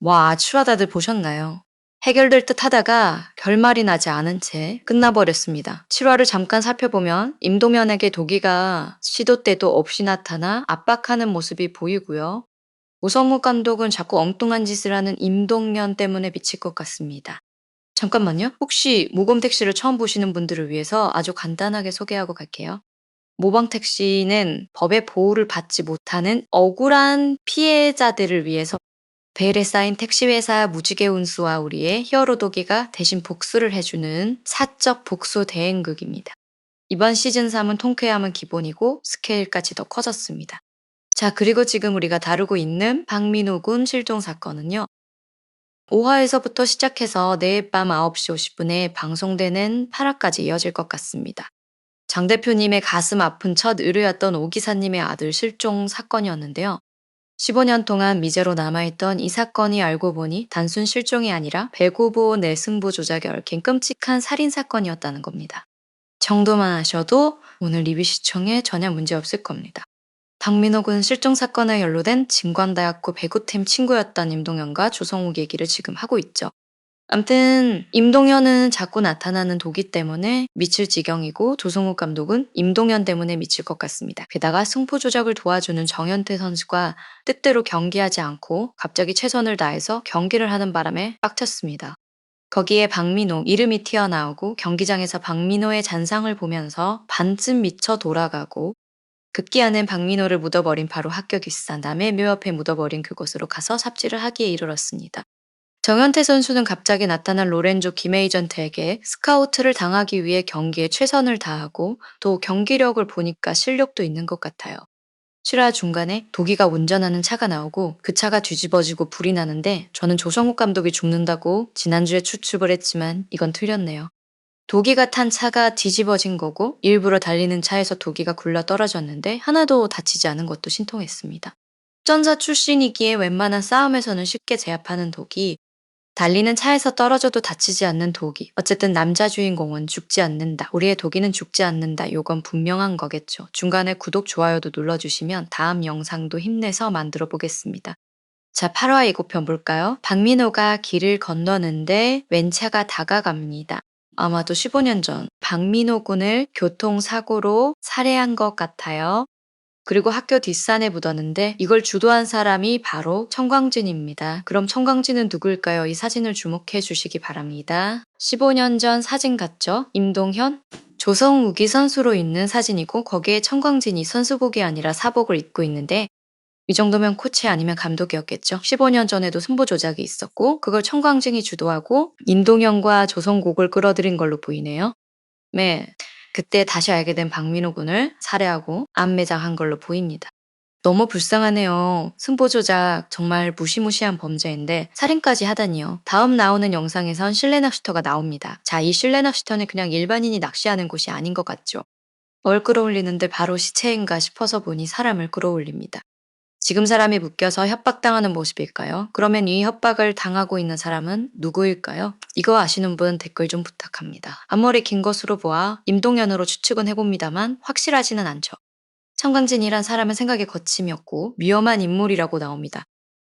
와, 추하다들 보셨나요? 해결될 듯 하다가 결말이 나지 않은 채 끝나버렸습니다. 7화를 잠깐 살펴보면 임동현에게 도기가 시도 때도 없이 나타나 압박하는 모습이 보이고요. 우성우 감독은 자꾸 엉뚱한 짓을 하는 임동현 때문에 미칠 것 같습니다. 잠깐만요. 혹시 모범택시를 처음 보시는 분들을 위해서 아주 간단하게 소개하고 갈게요. 모범택시는 법의 보호를 받지 못하는 억울한 피해자들을 위해서 베일에 쌓인 택시회사 무지개 운수와 우리의 히어로 도기가 대신 복수를 해주는 사적 복수 대행극입니다. 이번 시즌 3은 통쾌함은 기본이고 스케일까지 더 커졌습니다. 자, 그리고 지금 우리가 다루고 있는 박민호 군 실종 사건은요. 5화에서부터 시작해서 내일 밤 9시 50분에 방송되는 8화까지 이어질 것 같습니다. 장 대표님의 가슴 아픈 첫 의뢰였던 오 기사님의 아들 실종 사건이었는데요. 15년 동안 미제로 남아있던 이 사건이 알고 보니 단순 실종이 아니라 배구보 내승부 조작에 얽힌 끔찍한 살인 사건이었다는 겁니다. 정도만 아셔도 오늘 리뷰 시청에 전혀 문제 없을 겁니다. 박민호 군 실종 사건에 연루된 진관대학교 배구팀 친구였던 임동현과 조성욱 얘기를 지금 하고 있죠. 암튼 임동현은 자꾸 나타나는 도기 때문에 미칠 지경이고 조성욱 감독은 임동현 때문에 미칠 것 같습니다. 게다가 승부 조작을 도와주는 정현태 선수가 뜻대로 경기하지 않고 갑자기 최선을 다해서 경기를 하는 바람에 빡쳤습니다. 거기에 박민호 이름이 튀어나오고 경기장에서 박민호의 잔상을 보면서 반쯤 미쳐 돌아가고 급기야는 박민호를 묻어버린 바로 학교 뒷산 남의 묘 옆에 묻어버린 그곳으로 가서 삽질을 하기에 이르렀습니다. 정현태 선수는 갑자기 나타난 로렌조 김에이전트에게 스카우트를 당하기 위해 경기에 최선을 다하고 또 경기력을 보니까 실력도 있는 것 같아요. 실화 중간에 도기가 운전하는 차가 나오고 그 차가 뒤집어지고 불이 나는데 저는 조성욱 감독이 죽는다고 지난주에 추측을 했지만 이건 틀렸네요. 도기가 탄 차가 뒤집어진 거고 일부러 달리는 차에서 도기가 굴러 떨어졌는데 하나도 다치지 않은 것도 신통했습니다. 전사 출신이기에 웬만한 싸움에서는 쉽게 제압하는 독이 달리는 차에서 떨어져도 다치지 않는 독이 어쨌든 남자 주인공은 죽지 않는다. 우리의 독이는 죽지 않는다. 요건 분명한 거겠죠. 중간에 구독, 좋아요도 눌러주시면 다음 영상도 힘내서 만들어 보겠습니다. 자, 8화 예고편 볼까요? 박민호가 길을 건너는데 웬 차가 다가갑니다. 아마도 15년 전 박민호 군을 교통사고로 살해한 것 같아요. 그리고 학교 뒷산에 묻었는데 이걸 주도한 사람이 바로 청광진입니다. 그럼 청광진은 누구일까요? 이 사진을 주목해 주시기 바랍니다. 15년 전 사진 같죠? 임동현? 조성욱이 선수로 있는 사진이고 거기에 청광진이 선수복이 아니라 사복을 입고 있는데 이 정도면 코치 아니면 감독이었겠죠. 15년 전에도 승부 조작이 있었고 그걸 청광진이 주도하고 임동현과 조성국을 끌어들인 걸로 보이네요. 네, 그때 다시 알게 된 박민호 군을 살해하고 안매장한 걸로 보입니다. 너무 불쌍하네요. 승부 조작 정말 무시무시한 범죄인데 살인까지 하다니요. 다음 나오는 영상에선 실내 낚시터가 나옵니다. 자, 이 실내 낚시터는 그냥 일반인이 낚시하는 곳이 아닌 것 같죠. 뭘 끌어올리는데 바로 시체인가 싶어서 보니 사람을 끌어올립니다. 지금 사람이 묶여서 협박당하는 모습일까요? 그러면 이 협박을 당하고 있는 사람은 누구일까요? 이거 아시는 분 댓글 좀 부탁합니다. 앞머리 긴 것으로 보아 임동현으로 추측은 해봅니다만 확실하지는 않죠. 청광진이란 사람은 생각의 거침이었고 위험한 인물이라고 나옵니다.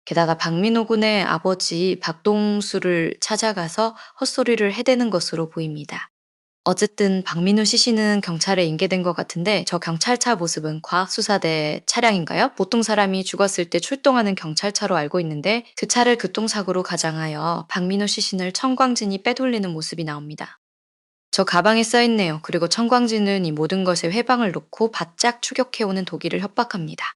게다가 박민호 군의 아버지 박동수를 찾아가서 헛소리를 해대는 것으로 보입니다. 어쨌든 박민우 시신은 경찰에 인계된 것 같은데 저 경찰차 모습은 과학수사대 차량인가요? 보통 사람이 죽었을 때 출동하는 경찰차로 알고 있는데 그 차를 교통사고로 가장하여 박민우 시신을 청광진이 빼돌리는 모습이 나옵니다. 저 가방에 써있네요. 그리고 청광진은 이 모든 것에 회방을 놓고 바짝 추격해오는 독일을 협박합니다.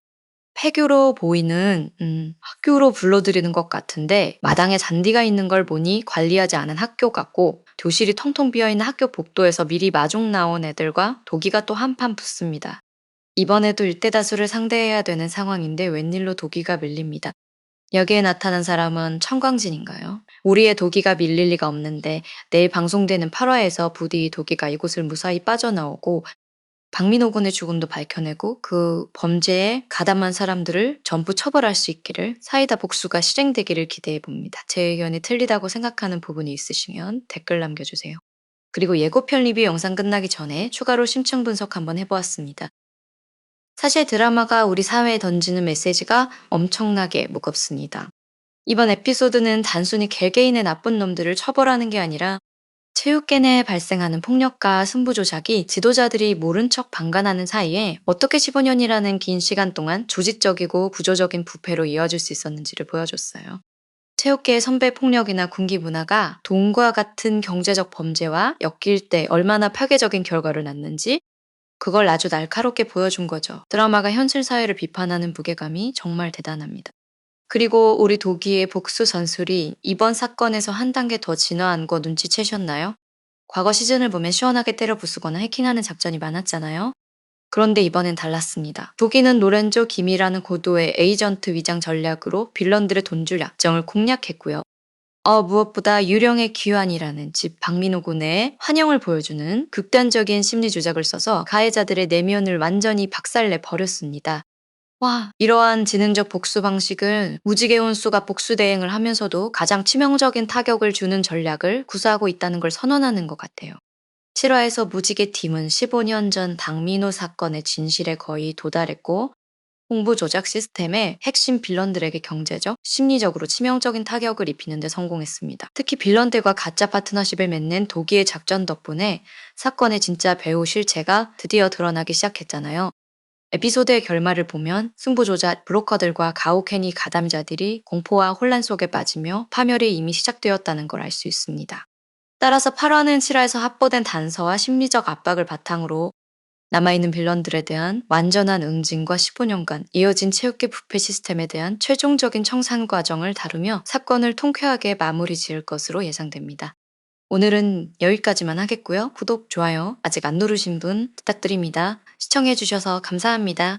폐교로 보이는 음, 학교로 불러들이는 것 같은데 마당에 잔디가 있는 걸 보니 관리하지 않은 학교 같고 교실이 텅텅 비어있는 학교 복도에서 미리 마중 나온 애들과 도기가 또 한판 붙습니다. 이번에도 일대다수를 상대해야 되는 상황인데 웬일로 도기가 밀립니다. 여기에 나타난 사람은 청광진인가요? 우리의 도기가 밀릴 리가 없는데 내일 방송되는 8화에서 부디 도기가 이곳을 무사히 빠져나오고 박민호 군의 죽음도 밝혀내고 그 범죄에 가담한 사람들을 전부 처벌할 수 있기를 사이다 복수가 실행되기를 기대해 봅니다. 제 의견이 틀리다고 생각하는 부분이 있으시면 댓글 남겨주세요. 그리고 예고편 리뷰 영상 끝나기 전에 추가로 심층 분석 한번 해보았습니다. 사실 드라마가 우리 사회에 던지는 메시지가 엄청나게 무겁습니다. 이번 에피소드는 단순히 개개인의 나쁜 놈들을 처벌하는 게 아니라 체육계 내에 발생하는 폭력과 승부 조작이 지도자들이 모른 척 방관하는 사이에 어떻게 15년이라는 긴 시간 동안 조직적이고 구조적인 부패로 이어질 수 있었는지를 보여줬어요. 체육계의 선배 폭력이나 군기 문화가 돈과 같은 경제적 범죄와 엮일 때 얼마나 파괴적인 결과를 낳는지 그걸 아주 날카롭게 보여준 거죠. 드라마가 현실 사회를 비판하는 무게감이 정말 대단합니다. 그리고 우리 도기의 복수 전술이 이번 사건에서 한 단계 더 진화한 거 눈치채셨나요? 과거 시즌을 보면 시원하게 때려 부수거나 해킹하는 작전이 많았잖아요. 그런데 이번엔 달랐습니다. 독일은 로렌조 김이라는 고도의 에이전트 위장 전략으로 빌런들의 돈줄 약정을 공략했고요. 어, 무엇보다 유령의 귀환이라는 집 박민호 군의 환영을 보여주는 극단적인 심리 조작을 써서 가해자들의 내면을 완전히 박살내 버렸습니다. 와, 이러한 지능적 복수 방식을 무지개 혼수가 복수 대행을 하면서도 가장 치명적인 타격을 주는 전략을 구사하고 있다는 걸 선언하는 것 같아요. 7화에서 무지개 팀은 15년 전 박민호 사건의 진실에 거의 도달했고 홍보 조작 시스템에 핵심 빌런들에게 경제적, 심리적으로 치명적인 타격을 입히는 데 성공했습니다. 특히 빌런들과 가짜 파트너십을 맺는 독일의 작전 덕분에 사건의 진짜 배후 실체가 드디어 드러나기 시작했잖아요. 에피소드의 결말을 보면 승부조작 브로커들과 가오케니 가담자들이 공포와 혼란 속에 빠지며 파멸이 이미 시작되었다는 걸 알 수 있습니다. 따라서 8화는 7화에서 확보된 단서와 심리적 압박을 바탕으로 남아있는 빌런들에 대한 완전한 응징과 15년간 이어진 체육계 부패 시스템에 대한 최종적인 청산 과정을 다루며 사건을 통쾌하게 마무리 지을 것으로 예상됩니다. 오늘은 여기까지만 하겠고요. 구독, 좋아요 아직 안 누르신 분 부탁드립니다. 시청해주셔서 감사합니다.